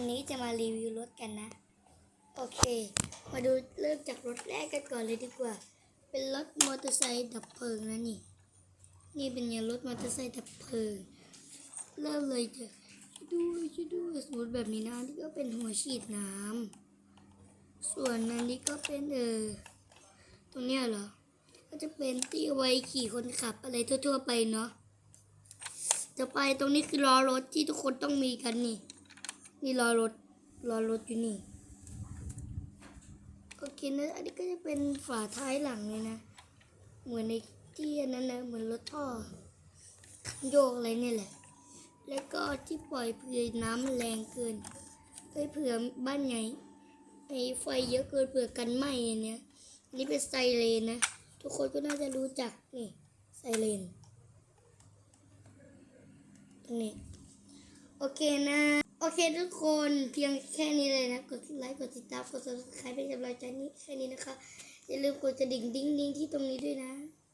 วันนี้จะมารีวิวรถกันนะ โอเค มาดูเริ่มจากรถแรกกันก่อนเลยดีกว่า เป็นรถมอเตอร์ไซค์ดับเพลิงนะนี่ นี่เป็นยางรถมอเตอร์ไซค์ดับเพลิง เริ่มเลยจะด้วยช่วยด้วยสมมติแบบนี้นะนี่ก็เป็นหัวฉีดน้ำส่วนอันนี้ก็เป็นเออตรงเนี้ยเหรอ ก็จะเป็นที่ไว้ขี่คนขับอะไรทั่ว ๆ ไปเนาะจะไปตรงนี้คือล้อรถที่ทุกคนต้องมีกันนี่ นี่ล้อรถล้อรถอยู่นี่ โอเคนะ อันนี้ก็จะเป็นฝาท้ายหลังเลยนะ เหมือนในที่นนั้นนะ เหมือนรถท่อโยกอะไรเนี่ยแหละ แล้วก็ที่ปล่อยเผื่อน้ำมันแรงเกินเอ้ยเผื่อบ้านใหญ่ไอ้ไฟเยอะเกินเผื่อกันไหมอันเนี้ยอันนี้เป็นไซเรนนะ ทุกคนก็น่าจะรู้จักนี่ไซเรนตรงนี้ โอเคนะ โอเคทุกคนเพียงแค่นี้เลยนะ กดไลค์กดติดตามกด subscribe เป็นกำลังใจนี้แค่นี้นะคะ อย่าลืมกดกระดิ่งดิ้งดิ้งที่ตรงนี้ด้วยนะ